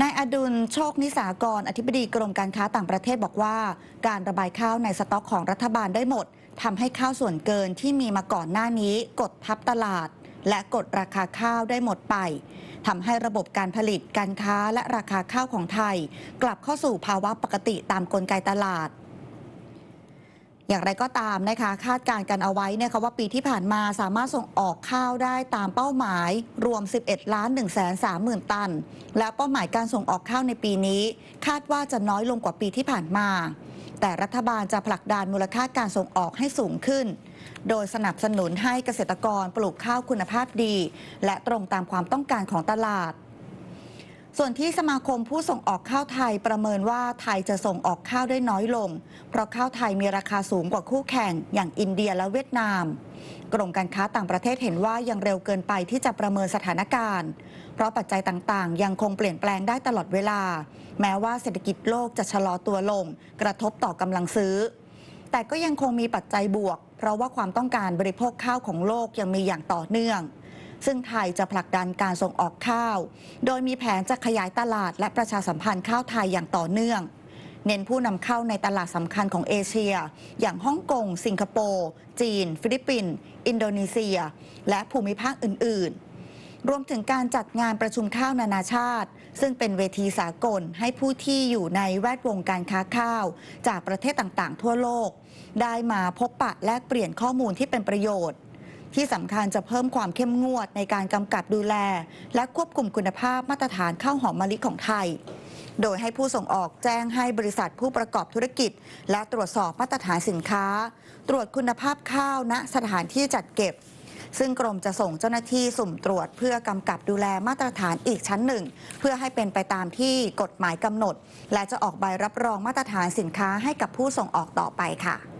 นายอดุลโชคนิสากร อธิบดีกรมการค้าต่างประเทศบอกว่า การระบายข้าวในสต็อกของรัฐบาลได้หมดทำให้ข้าวส่วนเกินที่มีมาก่อนหน้านี้ กดทับตลาด และกดราคาข้าวได้หมดไปทำให้ระบบการผลิตการค้าและราคาข้าวของไทย กลับเข้าสู่ภาวะปกติตามกลไกตลาด อย่างไรก็ตามนะคะ คาดการณ์กันเอาไว้เนี่ยค่ะว่าปีที่ผ่านมาสามารถส่งออกข้าวได้ตามเป้าหมายรวม 11 ล้าน 1 3 0 0 0 0 ตัน และเป้าหมายการส่งออกข้าวในปีนี้ คาดว่าจะน้อยลงกว่าปีที่ผ่านมา แต่รัฐบาลจะผลักดันมูลค่าการส่งออกให้สูงขึ้น โดยสนับสนุนให้เกษตรกรปลูกข้าวคุณภาพดี และตรงตามความต้องการของตลาด ส่วนที่สมาคมผู้ส่งออกข้าวไทยประเมินว่าไทยจะส่งออกข้าวได้น้อยลง เพราะข้าวไทยมีราคาสูงกว่าคู่แข่งอย่างอินเดียและเวียดนาม กรมการค้าต่างประเทศเห็นว่ายังเร็วเกินไปที่จะประเมินสถานการณ์ เพราะปัจจัยต่างๆ ยังคงเปลี่ยนแปลงได้ตลอดเวลา แม้ว่าเศรษฐกิจโลกจะชะลอตัวลง กระทบต่อกำลังซื้อ แต่ก็ยังคงมีปัจจัยบวก เพราะว่าความต้องการบริโภคข้าวของโลกยังมีอย่างต่อเนื่อง ซึ่งไทยจะผลักดันการส่งออกข้าว โดยมีแผนจะขยายตลาดและประชาสัมพันธ์ข้าวไทยอย่างต่อเนื่อง เน้นผู้นำเข้าในตลาดสำคัญของเอเชีย อย่างฮ่องกง สิงคโปร์ จีน ฟิลิปปินส์ อินโดนีเซีย และภูมิภาคอื่น ๆ รวมถึงการจัดงานประชุมข้าวนานาชาติ ซึ่งเป็นเวทีสากลให้ผู้ที่อยู่ในแวดวงการค้าข้าว จากประเทศต่าง ๆ ทั่วโลก ได้มาพบปะแลกเปลี่ยนข้อมูลที่เป็นประโยชน์ ที่สำคัญจะเพิ่มความเข้มงวดในการกำกับดูแล และควบคุมคุณภาพมาตรฐานข้าวหอมมะลิของไทย โดยให้ผู้ส่งออกแจ้งให้บริษัทผู้ประกอบธุรกิจ และตรวจสอบมาตรฐานสินค้า ตรวจคุณภาพข้าวณสถานที่จัดเก็บ ซึ่งกรมจะส่งเจ้าหน้าที่สุ่มตรวจ เพื่อกำกับดูแลมาตรฐานอีกชั้นหนึ่ง เพื่อให้เป็นไปตามที่กฎหมายกำหนด และจะออกใบรับรองมาตรฐานสินค้าให้กับผู้ส่งออกต่อไปค่ะ